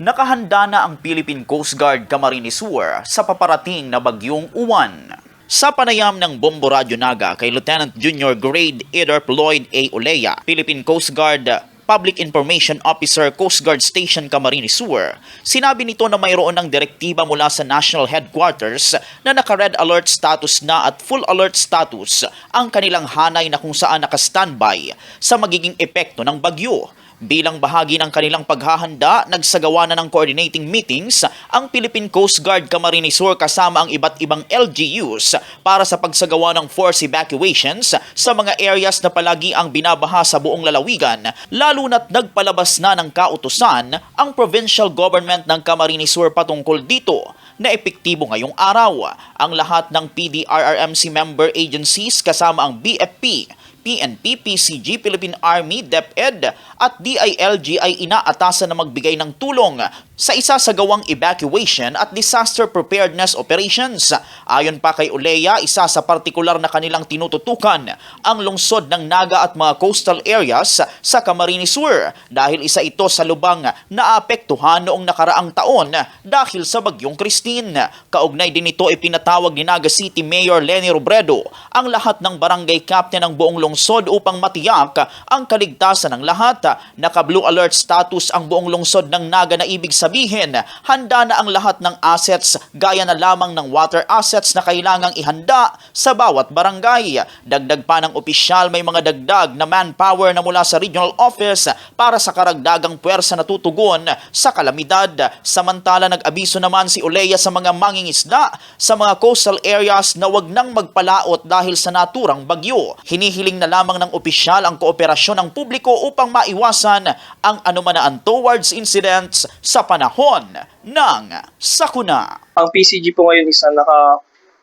Nakahanda na ang Philippine Coast Guard Camarines Sur sa paparating na bagyong uwan. Sa panayam ng Bombo Radio Naga kay Lieutenant Junior Grade Edorp Lloyd A. Olea, Philippine Coast Guard Public Information Officer Coast Guard Station Camarines Sur, sinabi nito na mayroon ng direktiba mula sa National Headquarters na naka-red alert status na at full alert status ang kanilang hanay na kung saan naka-standby sa magiging epekto ng bagyo. Bilang bahagi ng kanilang paghahanda, nagsagawa na ng coordinating meetings ang Philippine Coast Guard Camarines Sur kasama ang iba't ibang LGUs para sa pagsagawa ng force evacuations sa mga areas na palagi ang binabaha sa buong lalawigan, lalo na't nagpalabas na ng kautusan ang provincial government ng Camarines Sur patungkol dito na epektibo ngayong araw. Ang lahat ng PDRRMC member agencies kasama ang BFP, PNP, PCG, Philippine Army, DepEd at DILG ay inaatasan na magbigay ng tulong sa isa sa gawang evacuation at disaster preparedness operations. Ayon pa kay Ulea, isa sa partikular na kanilang tinututukan ang lungsod ng Naga at mga coastal areas sa Camarines Sur dahil isa ito sa lubang naapektuhan noong nakaraang taon dahil sa bagyong Christine. Kaugnay din ito ipinatawag ni Naga City Mayor Lenny Robredo ang lahat ng barangay captain ng buong lungsod upang matiyak ang kaligtasan ng lahat. Naka-blue alert status ang buong lungsod ng Naga na ibig sabihin handa na ang lahat ng assets gaya na lamang ng water assets na kailangang ihanda sa bawat barangay. Dagdag pa ng opisyal may mga dagdag na manpower na mula sa regional office para sa karagdagang puwersa na tutugon sa kalamidad. Samantala nag-abiso naman si Olea sa mga mangingisda sa mga coastal areas na wag nang magpalaot dahil sa naturang bagyo. Hinihiling na lamang ng opisyal ang kooperasyon ng publiko upang maiwasan ang anumanaan towards incidents sa panahon ng sakuna. Ang PCG po ngayon is ah, naka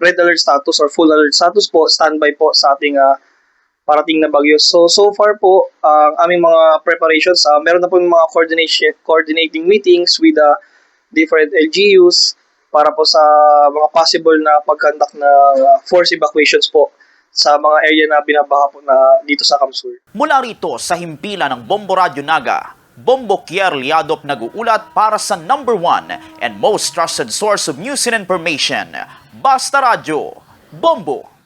red alert status or full alert status po, standby po sa ating ah, parating na bagyo. So, so far po, ang aming mga preparations, ah, meron na po mga coordination, coordinating meetings with the different LGUs para po sa mga possible na pag-conduct na ah, force evacuations po sa mga area na binabaha po na dito sa Kamsur. Mula rito sa himpilan ng Bombo Radio Naga, Bombo Kier Liadop nag-uulat para sa number one and most trusted source of news and information, Basta Radio, Bombo